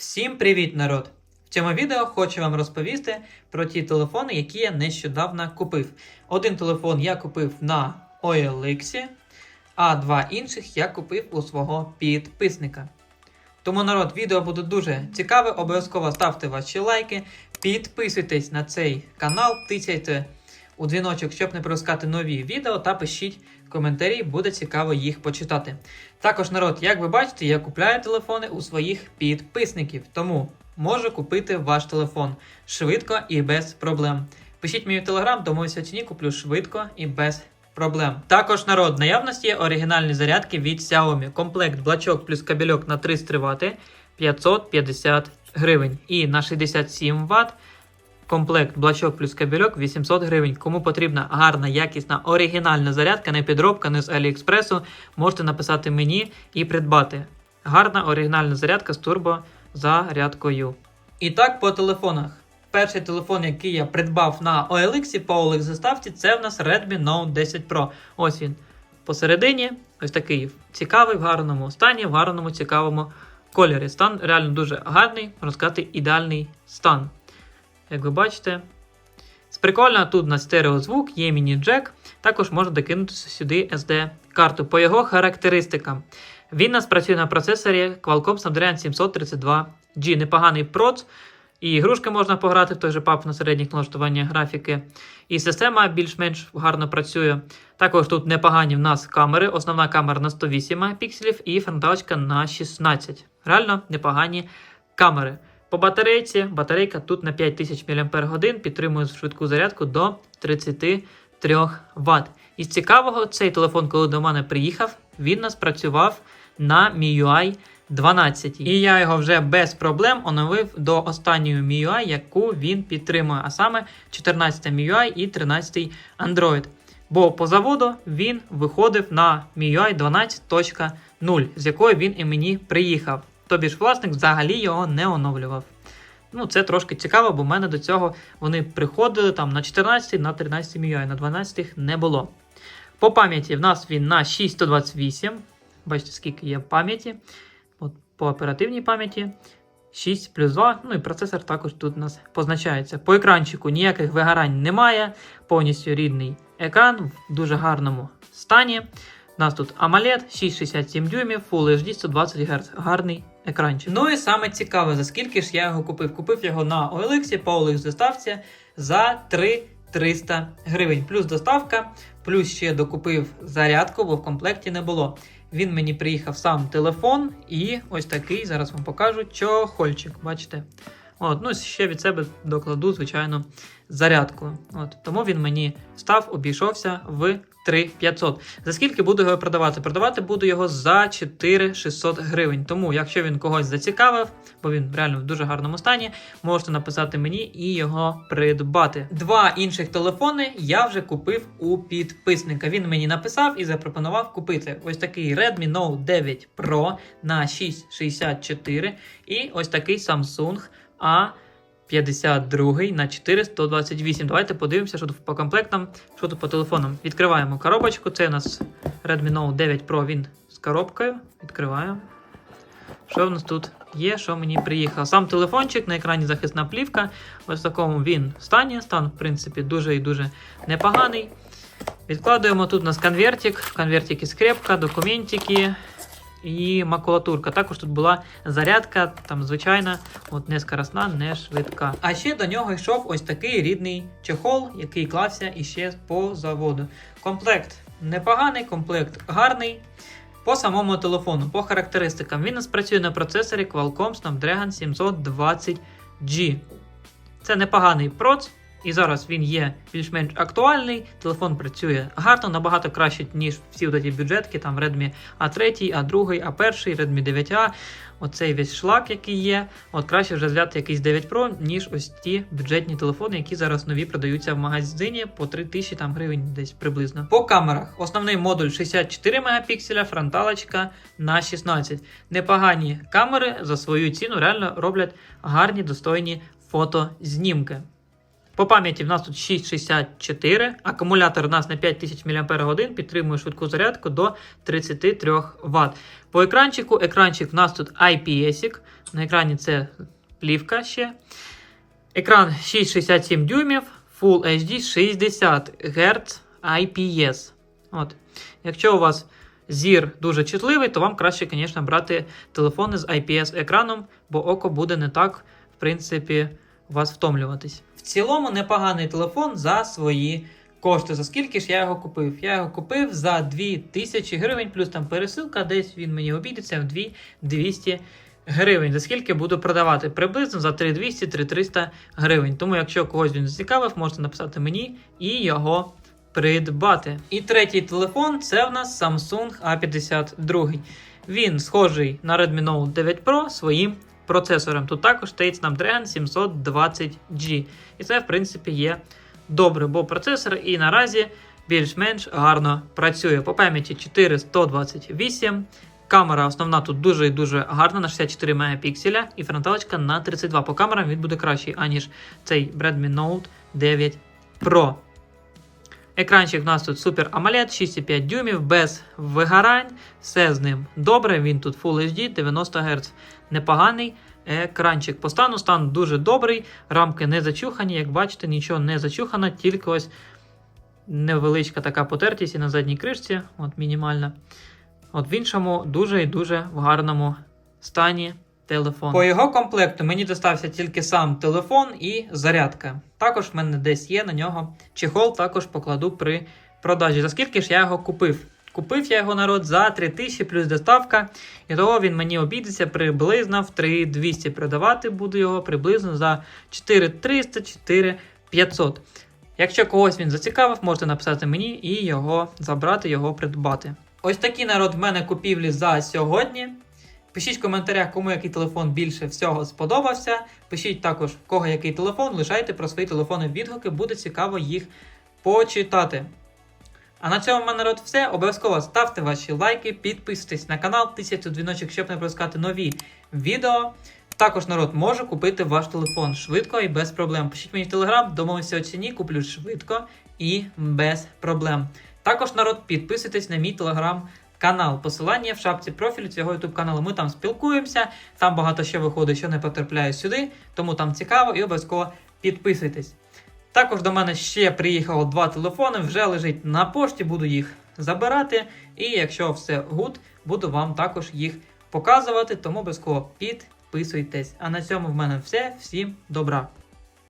Всім привіт, народ! В цьому відео хочу вам розповісти про ті телефони, які я нещодавно купив. Один телефон я купив на OLX, а два інших я купив у свого підписника. Тому, народ, відео буде дуже цікаве. Обов'язково ставте ваші лайки, підписуйтесь на цей канал, тицяйте у дзвіночок, щоб не пропускати нові відео, та пишіть коментарі, буде цікаво їх почитати. Також, народ, як ви бачите, я купляю телефони у своїх підписників, тому можу купити ваш телефон швидко і без проблем. Пишіть мені в телеграм, ось ціні куплю швидко і без проблем. Також народ, наявності є оригінальні зарядки від Xiaomi. Комплект блачок плюс кабельок на 300 Вт 550 гривень. І на 67 Вт комплект блачок плюс кабельок 800 гривень. Кому потрібна гарна, якісна, оригінальна зарядка, не підробка, не з Аліекспресу, можете написати мені і придбати. Гарна оригінальна зарядка з турбозарядкою. І так по телефонах. Перший телефон, який я придбав на OLX по OLX заставці, це в нас Redmi Note 10 Pro. Ось він посередині. Ось такий цікавий, в гарному стані, в гарному, цікавому кольорі. Стан реально дуже гарний, можна сказати, ідеальний стан. Як ви бачите, прикольно тут на стереозвук, є міні-джек, також можна докинути сюди SD-карту. По його характеристикам. Він нас працює на процесорі Qualcomm Snapdragon 732G. Непоганий проц. І ігрушки можна пограти в той же пап на середніх налаштуваннях графіки. І система більш-менш гарно працює. Також тут непогані в нас камери. Основна камера на 108 мегапікселів і фронталочка на 16. Реально непогані камери. По батарейці, батарейка тут на 5000 мАч підтримує швидку зарядку до 33 Вт. Із цікавого, цей телефон, коли до мене приїхав, він нас працював на MIUI 12. І я його вже без проблем оновив до останньої MIUI, яку він підтримує, а саме 14 MIUI і 13 Android. Бо по заводу він виходив на MIUI 12.0, з якої він і мені приїхав. Тобі ж власник взагалі його не оновлював. Ну, це трошки цікаво, бо в мене до цього вони приходили там на 14, на 13 MIUI, на 12 не було. По пам'яті в нас він на 628. Бачите, скільки є в пам'яті. От По оперативній пам'яті 6 плюс 2. Ну і процесор також тут у нас позначається. По екранчику ніяких вигорань немає. Повністю рідний екран в дуже гарному стані. У нас тут AMOLED 667 дюймів, Full HD 120 Гц. Гарний екранчик. Ну і саме цікаве, за скільки ж я його купив. Купив його на OLX, по OLX доставці за 3300 гривень. Плюс доставка, плюс ще докупив зарядку, бо в комплекті не було. Він мені приїхав сам телефон і ось такий, зараз вам покажу, чохольчик. Бачите? От, ну ще від себе докладу, звичайно, зарядку. От, тому він мені став, обійшовся в 3500. За скільки буду його продавати? Продавати буду його за 4600 гривень. Тому, якщо він когось зацікавив, бо він реально в дуже гарному стані, можете написати мені і його придбати. Два інших телефони я вже купив у підписника. Він мені написав і запропонував купити ось такий Redmi Note 9 Pro на 664 і ось такий Samsung A. 52 на 428. Давайте подивимося, що тут по комплектам, що тут по телефонам. Відкриваємо коробочку. Це у нас Redmi Note 9 Pro, він з коробкою. Відкриваємо. Що в нас тут є, що мені приїхало? Сам телефончик, на екрані захисна плівка. Ось в такому він стані. Стан, в принципі, дуже і дуже непоганий. Відкладуємо тут у нас конвертик. В конвертики скрепка, документики і макулатурка. Також тут була зарядка, там звичайна, от не скоросна, не швидка. А ще до нього йшов ось такий рідний чехол, який клався іще по заводу. Комплект непоганий, комплект гарний. По самому телефону, по характеристикам, він у нас працює на процесорі Qualcomm Snapdragon 720G. Це непоганий проц. І зараз він є більш-менш актуальний. Телефон працює гарно, набагато краще, ніж всі от ці бюджетки, там Redmi A3, A2, A1, Redmi 9A. Оцей весь шлак, який є. От краще вже взяти якийсь 9 Pro, ніж ось ті бюджетні телефони, які зараз нові продаються в магазині по 3000 там, гривень десь приблизно. По камерах основний модуль 64 Мп, фронталочка на 16. Непогані камери за свою ціну реально роблять гарні достойні фотознімки. По пам'яті в нас тут 664, акумулятор у нас на 5000 мАч, підтримує швидку зарядку до 33 Вт. По екранчику, екранчик в нас тут IPS, на екрані це плівка ще. Екран 6,67 дюймів, Full HD 60 Гц IPS. От. Якщо у вас зір дуже чутливий, то вам краще, звісно, брати телефони з IPS-екраном, бо око буде не так, в принципі, вас втомлюватись. В цілому непоганий телефон за свої кошти. За скільки ж я його купив? Я його купив за 2000 гривень, плюс там пересилка, десь він мені обійдеться в 2200 гривень. За скільки буду продавати? Приблизно за 3200-3300 гривень. Тому, якщо когось він зацікавив, можете написати мені і його придбати. І третій телефон це в нас Samsung A52. Він схожий на Redmi Note 9 Pro своїм процесором. Тут також стоїть Snapdragon 720G. І це, в принципі, є добре, бо процесор і наразі більш-менш гарно працює. По пам'яті 4128. Камера основна тут дуже і дуже гарна на 64 мегапікселя, і фронталочка на 32. По камерам він буде кращий, аніж цей Redmi Note 9 Pro. Екранчик в нас тут Super AMOLED 6,5 дюймів, без вигорань, все з ним добре. Він тут Full HD 90 Гц. Непоганий екранчик по стану. Стан дуже добрий, рамки не зачухані, як бачите, нічого не зачухано, тільки ось невеличка така потертість і на задній кришці, от мінімальна. От в іншому дуже і дуже в гарному стані телефон. По його комплекту мені достався тільки сам телефон і зарядка. Також в мене десь є на нього чехол, також покладу при продажі. За скільки ж я його купив? Купив я його народ за 3000 плюс доставка, і того він мені обійдеться приблизно в 3200. Продавати буду його приблизно за 4300-4500. Якщо когось він зацікавив, можете написати мені і його забрати, його придбати. Ось такий народ в мене купівлі за сьогодні. Пишіть в коментарях, кому який телефон більше всього сподобався. Пишіть також, в кого який телефон, лишайте про свої телефони відгуки, буде цікаво їх почитати. А на цьому в мене народ все. Обов'язково ставте ваші лайки, підписуйтесь на канал, тисячу дзвіночок, щоб не пропускати нові відео. Також народ може купити ваш телефон швидко і без проблем. Пишіть мені в телеграм, домовився о ціні, куплю швидко і без проблем. Також народ підписуйтесь на мій телеграм канал. Посилання в шапці профілю цього YouTube каналу. Ми там спілкуємося, там багато що виходить, що не потрапляє сюди, тому там цікаво і обов'язково підписуйтесь. Також до мене ще приїхало два телефони, вже лежить на пошті, буду їх забирати. І якщо все гуд, буду вам також їх показувати, тому обов'язково підписуйтесь. А на цьому в мене все. Всім добра!